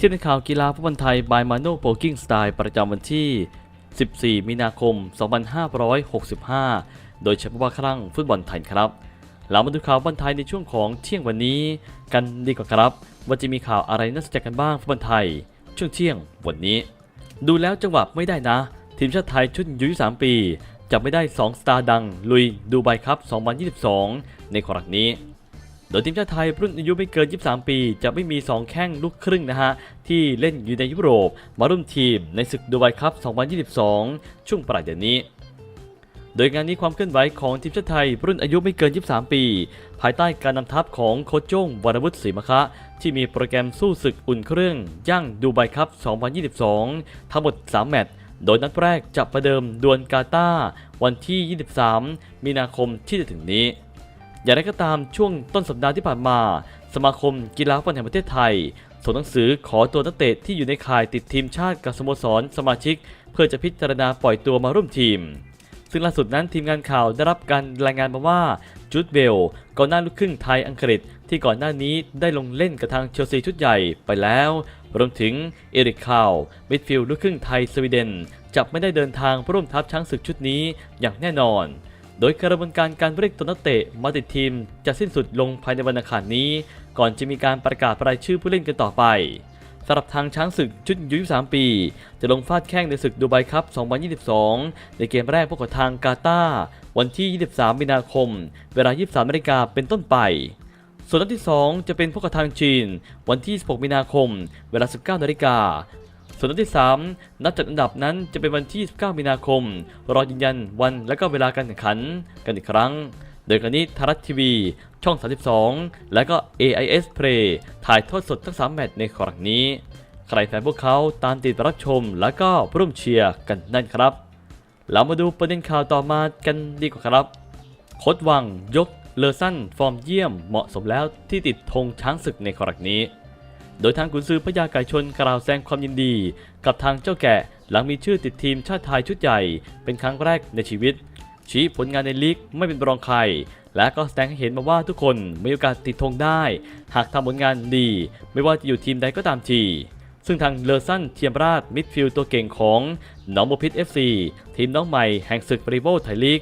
ที่ในข่าวกีฬาฟุตบอลไทยบายมาโนโปกิ้งสไตล์ประจำวันที่ 14 มีนาคม 2565 โดยเฉพาะครั้งฟุตบอลไทยครับ เรามาดูข่าวฟุตบอลไทยในช่วงของเที่ยงวันนี้ กันดีกว่าครับ ว่าจะมีข่าวอะไรน่าสนใจกันบ้างฟุตบอลไทย ช่วงเที่ยงวันนี้ ดูแล้วจังหวะไม่ได้นะ ทีมชาติไทยชุดยุ23 ปีจะไม่ได้ 2 สตาร์ดัง ลุยดูไบครับ 2022 ในครั้งนี้ โดยทีมชาติไทยรุ่นอายุไม่เกิน 23 ปี จะไม่มี 2 แข้งลูกครึ่งนะฮะ ที่เล่นอยู่ในยุโรป มาร่วมทีมในศึกดูไบครับ2022 ช่วงปลายเดือนนี้ โดยงานนี้ความเคลื่อนไหวของทีมชาติไทย รุ่นอายุไม่เกิน 23 ปี ภายใต้การนำทัพของโคชโจ้งวรวุฒิศรีมะคะ ที่มีโปรแกรมสู้ศึกอุ่นเครื่องย่างดูไบครับ2022 ทั้งหมด 3 แมตช์โดยนัดแรกจะประเดิมดวลกาตาร์วันที่ 23 มีนาคมที่จะถึงนี้ อย่างไรก็ตามช่วงต้นสัปดาห์ที่ผ่านมา สมาคมกีฬาฟุตบอลแห่งประเทศไทยส่งหนังสือขอตัวนักเตะที่อยู่ในข่ายติดทีมชาติกับสโมสรสมาชิก เพื่อจะพิจารณาปล่อยตัวมาร่วมทีม ซึ่งล่าสุดนั้นทีมงานข่าวได้รับการรายงานมาว่าจูดเบลกองหน้าลูกครึ่งไทยอังกฤษ ที่ก่อนหน้านี้ได้ลงเล่นกับทางเชลซีชุดใหญ่ไปแล้ว รวมถึงเอริกคาวมิดฟิลด์ลูกครึ่งไทยสวีเดนจะไม่ได้เดินทางร่วมทัพช้างศึกชุดนี้อย่างแน่นอน โดยกระบวนการการเรียกตัวนักเตะมาติดทีมจะสิ้นสุดลงภายในวันอังคารนี้ ก่อนจะมีการประกาศรายชื่อผู้เล่นกันต่อไปสำหรับทางช้างศึกชุดยุ23ปี จะลงฟาดแข้งในศึกดูไบครับ2022 ในเกมแรกพบกับทางกาตาร์วันที่ 23 มีนาคม เวลา 23นาฬิกาเป็นต้นไป ส่วนนัดที่ 2 จะเป็นพบกับทางจีน วันที่ 16 มีนาคม เวลา 19นาฬิกา ส่วนนัดที่ 3 นัดจัดอันดับนั้นจะเป็นวันที่19มีนาคม รอยืนยันวันและก็เวลาการแข่งขันกันอีกครั้ง โดยครั้นี้ทารัฐทีวี ช่อง 32 และก็ AIS Play ถ่ายทอดสดทั้ง 3 แมตช์ในครั้งนี้ ใครแฟนพวกเขาตามติดรับชมและก็ร่วมเชียร์กันนั่นครับ เรามาดูประเด็นข่าวต่อมากันดีกว่าครับโคดวังยกเลอสั้นฟอร์มเยี่ยมเหมาะสมแล้วที่ติดธงช้างศึกในครั้งนี้ โดยทางกุนซือพญาไก่ชนกล่าวแสดงความยินดี กับทางเจ้าแกะหลังมีชื่อติดทีมชาติไทยชุดใหญ่ เป็นครั้งแรกในชีวิต ชี้ผลงานในลีกไม่เป็นรองใคร และก็แสดงให้เห็นมาว่าทุกคนมีโอกาสติดธงได้ หากทำผลงานดี ไม่ว่าจะอยู่ทีมใดก็ตามทีซึ่งทางเลอสันเทียมราชมิดฟิลด์ตัวเก่งของหนองบัวพิษ FC ทีมน้องใหม่แห่งศึกบริโภคไทยลีก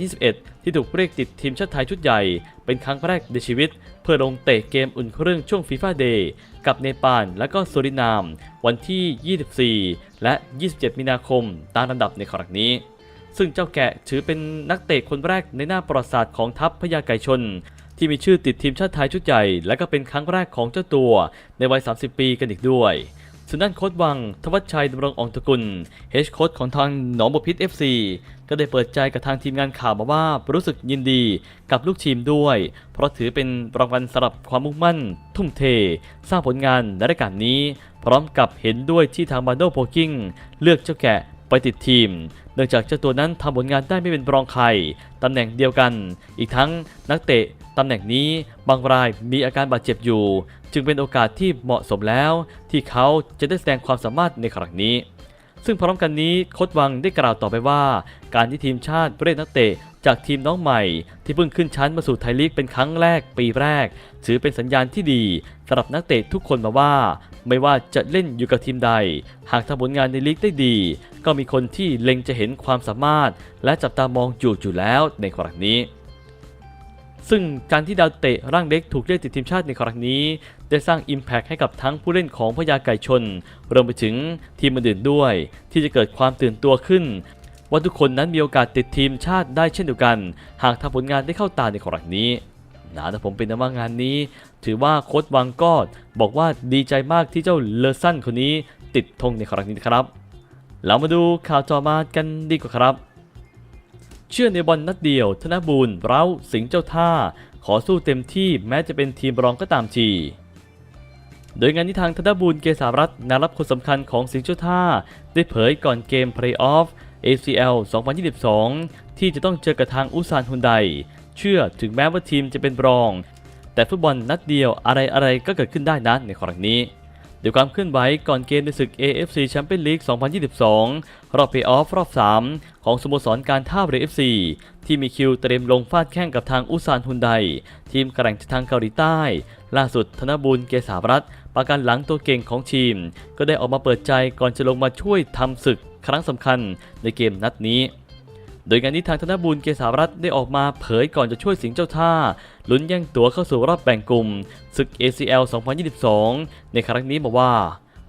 2021 ที่ถูกเรียกติดทีมชาติไทยชุดใหญ่ เป็นครั้งแรกในชีวิต เพื่อลงเตะเกมอุ่นเครื่องช่วงฟีฟ่าเดย์ กับเนปาลและก็สุรินาม วันที่ 24 และ 27 มีนาคมตามลำดับในครั้งนี้ ซึ่งเจ้าแกะถือเป็นนักเตะคนแรกในหน้าประวัติศาสตร์ของทัพพญาไก่ชน ที่มีชื่อติดทีมชาติไทยชุดใหญ่ และก็เป็นครั้งแรกของเจ้าตัวในวัย 30 ปีกันอีกด้วย ส่วนด้านโค้ดวัง ทวัชชัยดำรงอองตระกุลเฮดโค้ดของทางหนองบัวพิษ FC ก็ได้เปิดใจกับทางทีมงานข่าวมาว่ารู้สึกยินดีกับลูกทีมด้วย เพราะถือเป็นรางวัลสำหรับความมุ่งมั่น ทุ่มเท สร้างผลงานในรายการนี้ พร้อมกับเห็นด้วยที่ทางบาโดโพกิ้งเลือกเจ้าแกะ ไปติดทีม เนื่องจากเจ้าตัวนั้นทำผลงานได้ไม่เป็นรองใครตำแหน่งเดียวกัน อีกทั้งนักเตะตำแหน่งนี้บางรายมีอาการบาดเจ็บอยู่ จึงเป็นโอกาสที่เหมาะสมแล้ว ที่เขาจะได้แสดงความสามารถในครั้งนี้ ซึ่งพร้อมกันนี้โค้ดวังได้กล่าวต่อไปว่า การที่ทีมชาติเรียกนักเตะจากทีมน้องใหม่ ที่เพิ่งขึ้นชั้นมาสู่ไทยลีกเป็นครั้งแรกปีแรก ถือเป็นสัญญาณที่ดีสำหรับนักเตะทุกคนมาว่า ไม่ว่าจะเล่นอยู่กับทีมใด หากทำผลงานในลีกได้ดี ก็มีคนที่เล็งจะเห็นความสามารถ และจับตามองอยู่อยู่แล้วในครั้งนี้ ซึ่งการที่ดาวเตะร่างเล็กถูกเรียกติดทีมชาติในครั้งนี้ ได้สร้าง Impact ให้กับทั้งผู้เล่นของพญาไก่ชน รวมไปถึงทีมอื่นด้วย ที่จะเกิดความตื่นตัวขึ้นว่าทุกคนนั้นมีโอกาสติดทีมชาติได้เช่นเดียวกัน หากทำผลงานได้เข้าตาในครั้งนี้ นะแต่ผมเป็นนว่างานนี้ ถือว่าโค้ดวังก็บอกว่าดีใจมากที่เจ้าเลอสันคนนี้ติดธงในครั้งนี้ครับ เรามาดูข่าวต่อมากันดีกว่าครับ เชื่อในบอลนัดเดียว ธนบูรณ์เร้าสิงเจ้าท่า ขอสู้เต็มที่แม้จะเป็นทีมรองก็ตามทีโดยงานที่ทางธนบูรณ์เกษารัตน์นารับคนสำคัญของสิงห์เจ้าท่า ได้เผยก่อนเกมเพลย์ออฟ ACL 2022 ที่จะต้องเจอกับทางอุซานฮุนได เชื่อถึงแม้ว่าทีมจะเป็นรอง แต่ฟุตบอลนัดเดียวอะไรๆก็เกิดขึ้นได้นะในครั้งนี้โดยความเคลื่อนไหวก่อนเกมในศึก AFC Champions League 2022 รอบเพลย์ออฟรอบ 3 ของสโมสรการท่าเรือ FC ที่มีคิวเตรียมลงฟาดแข่งกับทางอุซานฮุนได ทีมแกร่งจากทางเกาหลีใต้ ล่าสุดธนบุญเกษารัตน์ประกันหลังตัวเก่งของทีม ก็ได้ออกมาเปิดใจก่อนจะลงมาช่วยทำศึกครั้งสำคัญในเกมนัดนี้ โดยงานนี้ทางธนบุญเกษารัตน์ได้ออกมาเผยก่อนจะช่วยสิงห์เจ้าท่าลุ้นแย่งตั๋วเข้าสู่รอบแบ่งกลุ่มศึก ACL 2022 ในครั้งนี้บอกว่า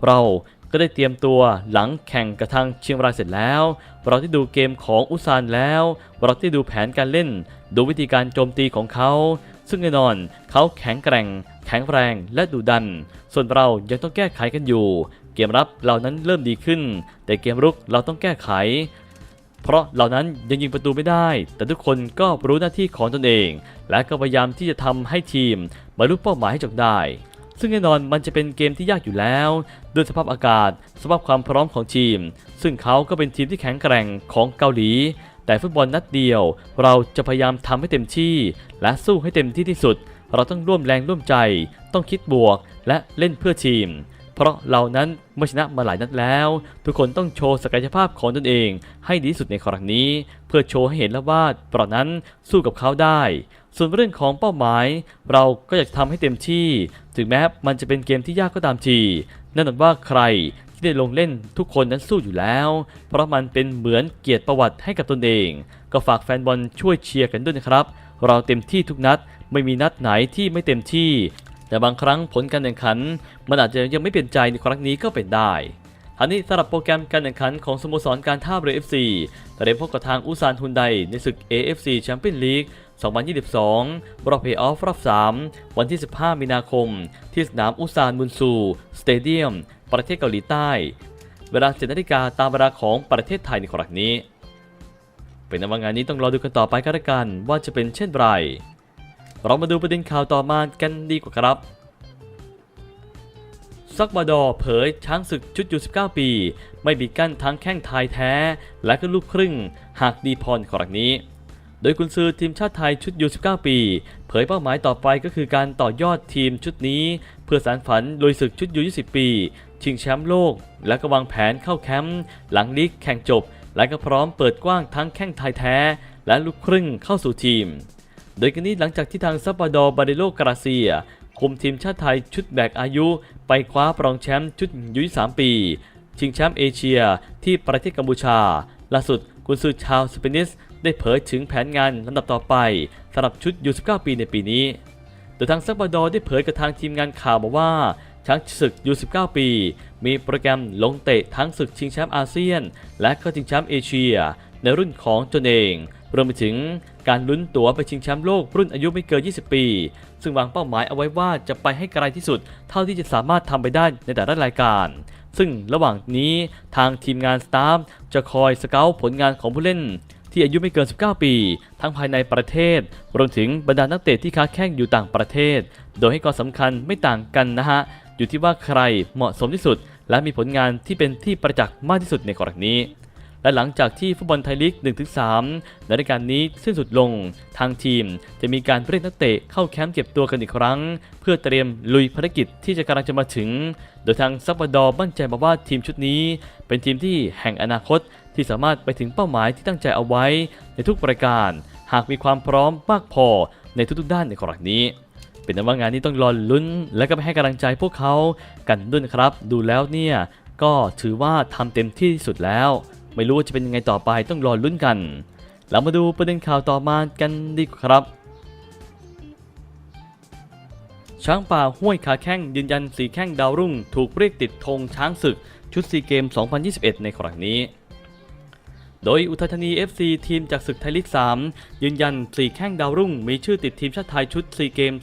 เราก็ได้เตรียมตัวหลังแข่งกับทางเชียงรายเสร็จแล้ว เราได้ดูเกมของอุซานแล้ว เราได้ดูแผนการเล่น ดูวิธีการโจมตีของเขา ซึ่งแน่นอนเขาแข็งแกร่ง แข็งแรงและดุดัน ส่วนเรายังต้องแก้ไขกันอยู่ เกมรับเรานั้นเริ่มดีขึ้น แต่เกมรุกเราต้องแก้ไข เพราะเหล่านั้นยังยิงประตูไม่ได้ แต่ทุกคนก็รู้หน้าที่ของตนเอง และก็พยายามที่จะทำให้ทีมบรรลุเป้าหมายให้จบได้ ซึ่งแน่นอนมันจะเป็นเกมที่ยากอยู่แล้ว ด้วยสภาพอากาศ สภาพความพร้อมของทีม ซึ่งเขาก็เป็นทีมที่แข็งแกร่งของเกาหลี แต่ฟุตบอลนัดเดียว เราจะพยายามทำให้เต็มที่ และสู้ให้เต็มที่ที่สุด เราต้องร่วมแรงร่วมใจ ต้องคิดบวก และเล่นเพื่อทีม ราะเรานั้นเมื่อชนะมาหลายนัดแล้ว ทุกคนต้องโชว์ศักยภาพของตนเอง ให้ดีที่สุดในครั้งนี้ เพื่อโชว์ให้เห็นแล้วว่าเรานั้นสู้กับเขาได้ ส่วนเรื่องของเป้าหมาย เราก็อยากทำให้เต็มที่ ถึงแม้มันจะเป็นเกมที่ยากก็ตามทีแน่นอนว่าใครที่ได้ลงเล่นทุกคนนั้นสู้อยู่แล้ว เพราะมันเป็นเหมือนเกียรติประวัติให้กับตนเอง ก็ฝากแฟนบอลช่วยเชียร์กันด้วยนะครับ เราเต็มที่ทุกนัดไม่มีนัดไหนที่ไม่เต็มที่ แต่บางครั้งผลการแข่งขันมันอาจจะยังไม่เปลี่ยนใจในครั้งนี้ก็เป็นได้ทันนี้สำหรับโปรแกรมการแข่งขันของสโมสรการท่าเรือ FC เตรียมพบกับทางอุซานฮุนไดในศึก AFC แชมเปี้ยนลีก2022 รอบเพย์ออฟรอบ 3 วันที่ 15 มีนาคม ที่สนามอุซานมุนซู สเตเดียม ประเทศเกาหลีใต้ เวลา7นาฬิกาตามเวลาของประเทศไทยในครั้งนี้ เป็นนว่างานนี้ต้องรอดูกันต่อไปก็แล้วกันว่าจะเป็นเช่นไร เรามาดูประเด็นข่าวต่อมากันดีกว่าครับซักบาดอเผยช้างศึกชุดยู19 ปี ไม่บีดกั้นทั้งแข้งไทยแท้ และก็ลูกครึ่ง หากดีพรครั้งนี้ โดยกุนซือทีมชาติไทยชุดยู19 ปี เผยเป้าหมายต่อไปก็คือการต่อยอดทีมชุดนี้ เพื่อสารฝันโดยศึกชุดยู20 ปี ชิงแชมป์โลก และก็วางแผนเข้าแคมป์หลังลีกแข่งจบ และก็พร้อมเปิดกว้างทั้งแข้งไทยแท้ และลูกครึ่งเข้าสู่ทีม โดยกันนี้หลังจากที่ทางซัปปาดอร์บาเดโลกราเซีย คุมทีมชาติไทยชุดแบกอายุ ไปคว้าปรองแชมป์ชุดยุย3ปี ชิงแชมป์เอเชียที่ประเทศกัมพูชา ล่าสุดกุนซือชาวสเปนิสได้เผยถึงแผนงานลำดับต่อไปสำหรับชุดยู19ปีในปีนี้ โดยทางซัปปาดอร์ได้เผยกับทางทีมงานข่าวมาว่าช้างศึกยู19ปี มีโปรแกรมลงเตะทั้งศึกชิงแชมป์อาเซียน และก็ชิงแชมป์เอเชีย ในรุ่นของตนเอง รวมไปถึง การลุ้นตั๋วไปชิงแชมป์โลกรุ่นอายุไม่เกิน 20 ปี ซึ่งวางเป้าหมายเอาไว้ว่าจะไปให้ไกลที่สุด เท่าที่จะสามารถทำไปได้ในแต่ละรายการ ซึ่งระหว่างนี้ทางทีมงานสตาฟจะคอยสเกาต์ผลงานของผู้เล่นที่อายุไม่เกิน 19 ปี ทั้งภายในประเทศ รวมถึงบรรดานักเตะที่ค้าแข่งอยู่ต่างประเทศ โดยให้ความสำคัญไม่ต่างกันนะฮะ อยู่ที่ว่าใครเหมาะสมที่สุด และมีผลงานที่เป็นที่ประจักษ์มากที่สุดในกรณีนี้ และหลังจากที่ฟุตบอลไทยลีก 1-3 ในรายการนี้สิ้นสุดลง ทางทีมจะมีการเรียกนักเตะเข้าแคมป์เก็บตัวกันอีกครั้ง เพื่อเตรียมลุยภารกิจที่จะกำลังจะมาถึง โดยทางซัปปดอร์มั่นใจมาว่าทีมชุดนี้ เป็นทีมที่แห่งอนาคตที่สามารถไปถึงเป้าหมายที่ตั้งใจเอาไว้ในทุกประการ หากมีความพร้อมมากพอในทุกๆด้านในกรณีนี้เป็นนว่างานนี้ต้องรอลุ้น และก็ไปให้กำลังใจพวกเขากันด้วยนะครับ ดูแล้วเนี่ย ก็ถือว่าทำเต็มที่ที่สุดแล้ว ไม่รู้ว่าจะเป็นยังไงต่อไปต้องรอลุ้นกัน เรามาดูประเด็นข่าวต่อมากันดีกว่าครับ ช้างป่าห้วยขาแข้งยืนยันสีแข้งดาวรุ่ง ถูกเรียกติดธงช้างศึก ชุดซีเกม 2021 ในครั้งนี้ โดยอุทัยธานี FC ทีมจากศึกไทยลีก 3 ยืนยันสี่แข้งดาวรุ่ง มีชื่อติดทีมชาติไทยชุดซีเกม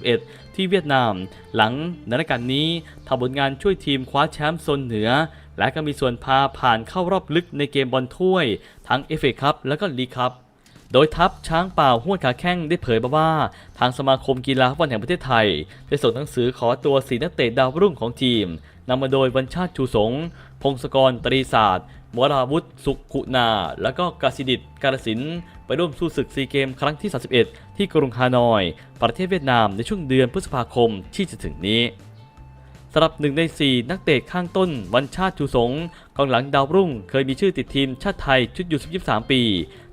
2021 ที่เวียดนาม หลังนรายการนี้ทำผลงานช่วยทีมคว้าแชมป์โซนเหนือ และก็มีส่วนพาผ่านเข้ารอบลึกในเกมบอลถ้วย ทั้ง FA คัพและก็ลีคัพโดยทัพช้างป่าห้วยขาแข้งได้เผยมาว่า ทางสมาคมกีฬาฟุตบอลแห่งประเทศไทย ได้ส่งหนังสือขอตัวสีนักเตะดาวรุ่งของทีมนำมาโดยวันชาติชูสง พงศกรตรีศาสตร์วราวุธสุขุนา และก็กาสิดิตกาลสินไปร่วมสู้ศึกซีเกมครั้งที่ 31 ที่กรุงฮานอย ประเทศเวียดนามในช่วงเดือนพฤษภาคมที่จะถึงนี้ สำหรับหนึ่งใน 4 นักเตะข้างต้นวันชาติชูสงกองหลังดาวรุ่ง เคยมีชื่อติดทีมชาติไทยชุดยู23 ปี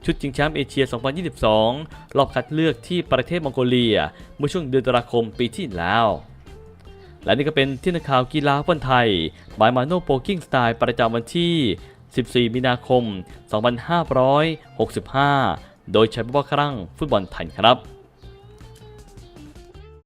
ชุดชิงแชมป์เอเชีย 2022 รอบคัดเลือกที่ประเทศมองโกเลีย เมื่อช่วงเดือนตุลาคมปีที่แล้ว และนี่ก็เป็นที่นักข่าวกีฬาฟุตบอลไทยบายมาโนโปกิ้งสไตล์ประจำวันที่ 14 มีนาคม 2565 โดยใช้บอลครั้งฟุตบอลไทยครับ